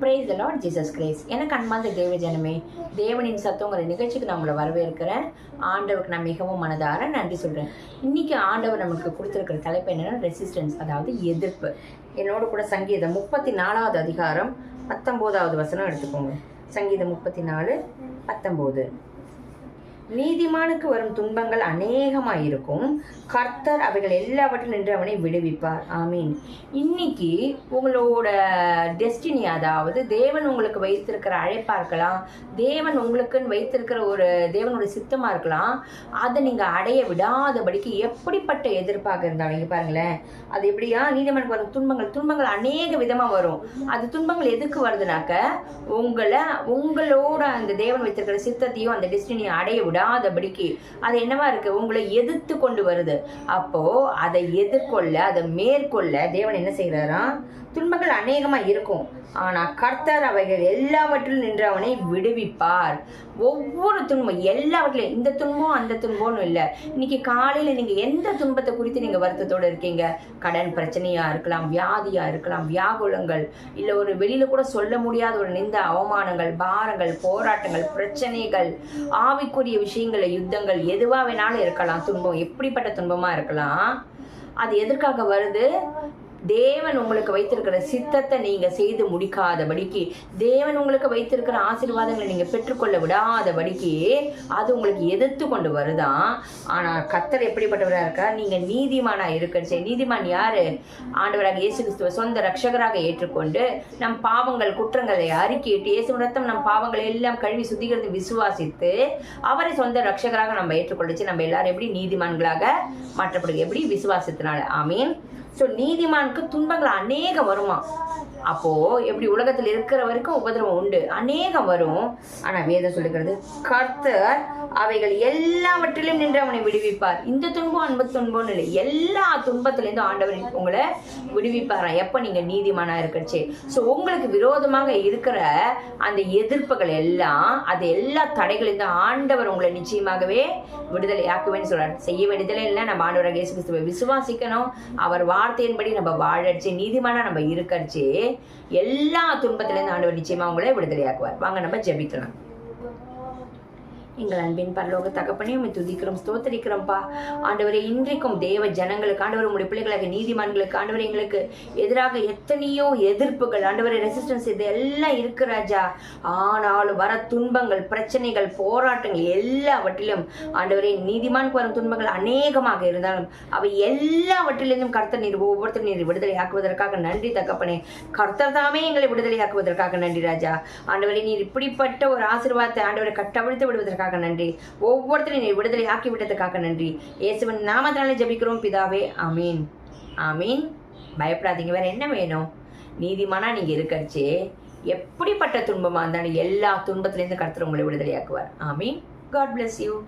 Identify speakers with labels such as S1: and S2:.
S1: Price Lord Jesus grace எனக்கு அன்பார்ந்த தேவ ஜனமே தேவனின் சத்தங்கிற நிகழ்ச்சிக்கு நான் உங்களை வரவேற்கிறேன். ஆண்டவருக்கு நான் மிகவும் மனதார நன்றி சொல்கிறேன் இன்றைக்கி ஆண்டவர் நமக்கு கொடுத்துருக்கிற தலைப்பு என்னென்னா ரெசிஸ்டன்ஸ் அதாவது எதிர்ப்பு. என்னோட கூட சங்கீதம் முப்பத்தி நாலாவது அதிகாரம் பத்தொம்போதாவது வசனம் எடுத்துக்கோங்க. சங்கீதம் முப்பத்தி நாலு பத்தொம்போது நீதிமானுக்கு வரும் துன்பங்கள் அநேகமாயிருக்கும். கர்த்தர் அவைகள் எல்லாவற்றையும் நின்று அவனை விடுவிப்பார். ஆமீன். இன்னைக்கு உங்களோட டெஸ்டினி அதாவது தேவன் உங்களுக்கு வைத்திருக்கிற அழைப்பாக இருக்கலாம் தேவன் உங்களுக்குன்னு வைத்திருக்கிற ஒரு தேவனுடைய சித்தமாக இருக்கலாம் அதை நீங்கள் அடைய விடாதபடிக்கு எப்படிப்பட்ட எதிர்ப்பாக இருந்தாலும் இங்க பாருங்களேன் அது எப்படியா? நீதிமன்றம் வரும் துன்பங்கள் துன்பங்கள் அநேக விதமாக வரும். அது துன்பங்கள் எதுக்கு வருதுனாக்க உங்களை உங்களோட அந்த தேவன் வைத்திருக்கிற சித்தத்தையும் அந்த டெஸ்டினியை அடைய விட விடாதபடிக்கு அது என்னவா இருக்கு? உங்களை எதிர்த்து கொண்டு வருது. அப்போ அதை எதிர்கொள்ள அதை மேற்கொள்ள தேவன் என்ன செய்யறாராம் துன்பங்கள் அநேகமா இருக்கும். ஆனா கர்த்தர் அவைகள் எல்லாவற்றிலும் நின்று அவனை விடுவிப்பார். ஒவ்வொரு துன்பம் எல்லாவற்றிலும் இந்த துன்பம் அந்த துன்பம்னு இல்லை. இன்னைக்கு காலையில நீங்க எந்த துன்பத்தை குறித்து நீங்க வருத்தத்தோட இருக்கீங்க? கடன் பிரச்சனையா இருக்கலாம் வியாதியா இருக்கலாம் வியாகுலங்கள் இல்ல ஒரு வெளியில கூட சொல்ல முடியாத ஒரு நிந்த அவமானங்கள் பாரங்கள் போராட்டங்கள் பிரச்சனைகள் ஆவிக்குரிய விஷயங்கள் யுத்தங்கள் எதுவாக வேணாலும் இருக்கலாம். துன்பம் எப்படிப்பட்ட துன்பமாக இருக்கலாம்? அது எதற்காக வருது? தேவன் உங்களுக்கு வைத்திருக்கிற சித்தத்தை நீங்க செய்து முடிக்காதபடிக்கு தேவன் உங்களுக்கு வைத்திருக்கிற ஆசீர்வாதங்களை நீங்க பெற்றுக்கொள்ள விடாதபடிக்கு அது உங்களுக்கு எதிர்த்து கொண்டு வருதான் ஆனா கத்தர் எப்படிப்பட்டவராக இருக்கா நீங்க நீதிமானா சரி நீதிமான் யாரு? ஆண்டவராக இயேசு கிறிஸ்துவ சொந்த ரட்சகராக ஏற்றுக்கொண்டு நம் பாவங்கள் குற்றங்களை அறிக்கையிட்டு இயேசு ரத்தம் நம் பாவங்களை எல்லாம் கழுவி சுத்திகரித்து விசுவாசித்து அவரை சொந்த ரட்சகராக நம்ம ஏற்றுக்கொள்ளுச்சு. நம்ம எல்லாரும் எப்படி நீதிமான்களாக மாற்றப்படுது எப்படி விசுவாசத்தினால? ஆமீன். ஸோ நீதிமானுக்கு துன்பங்கள் அநேகம் வருமா? அப்போ எப்படி உலகத்தில் இருக்கிற வரைக்கும் உபதிரவம் உண்டு. அநேகம் வரும். ஆனா வேதம் சொல்லுகிறது கர்த்தர் அவைகள் எல்லாவற்றிலும் நின்று அவனை விடுவிப்பார். இந்த துன்பம் அன்பு துன்பம்னு இல்லை எல்லா துன்பத்திலேருந்து ஆண்டவர் உங்களை விடுவிப்பாராம் எப்போ நீங்க நீதிமானா இருக்கச்சு ஸோ உங்களுக்கு விரோதமாக இருக்கிற அந்த எதிர்ப்புகள் எல்லாம் அது எல்லா தடைகளிலிருந்து ஆண்டவர் உங்களை நிச்சயமாகவே விடுதலை ஆக்குவேன்னு சொல்கிறார் செய்ய வேண்டியதில்லை இல்லை. நம்ம ஆண்டவராக இயேசு கிறிஸ்துவை விசுவாசிக்கணும். அவர் வார்த்தையின்படி நம்ம வாழச்சு நீதிமானா நம்ம இருக்கச்சு எல்லா துன்பத்திலேருந்து ஆண்டவர் நிச்சயமா உங்களை விடுதலையாக்குவார். வாங்க நம்ம ஜெபிக்கலாம். எங்கள் அன்பின் பரலோக தகப்பனையும் துதிக்கிறோம் ஸ்தோத்தரிக்கிறோம்ப்பா ஆண்டவரே இன்றைக்கும் தேவ ஜனங்களுக்கு ஆண்டவர் உங்களுடைய பிள்ளைகளாக நீதிமான்களுக்கு ஆண்டவர் எங்களுக்கு எதிராக எத்தனையோ எதிர்ப்புகள் ஆண்டவரை ரெசிஸ்டன்ஸ் இது எல்லாம் இருக்கு ராஜா. ஆனாலும் வர துன்பங்கள் பிரச்சனைகள் போராட்டங்கள் எல்லாவற்றிலும் ஆண்டவரே நீதிமானுக்கு வரும் துன்பங்கள் அநேகமாக இருந்தாலும் அவை எல்லாவற்றிலிருந்தும் கர்த்தர் நீர் ஒவ்வொருத்தர் நீர் விடுதலை ஆக்குவதற்காக நன்றி தகப்பனே. கர்த்தர் தாமே எங்களை விடுதலை ஆக்குவதற்காக நன்றி ராஜா. ஆண்டவரை நீர் இப்படிப்பட்ட ஒரு ஆசீர்வாதத்தை ஆண்டவரை கட்டவிழ்த்து விடுவதற்காக நன்றி. ஒவ்வொருத்தரையும் நீர் விடுதலை ஆக்கி விட்டதுக்காக நன்றி. இயேசுவன் நாமத்தினாலே ஜபிக்கிறோம் பிதாவே. ஆமீன். ஆமீன். பயப்படாதீங்க. வேற என்ன வேணும்? நீதிமானா நீங்க இருக்கச்சே எப்படிப்பட்ட துன்பமா இருந்தாலும் எல்லா துன்பத்திலேருந்து கர்த்தர் உங்களை விடுதலையாக்குவார். ஆமீன். God bless you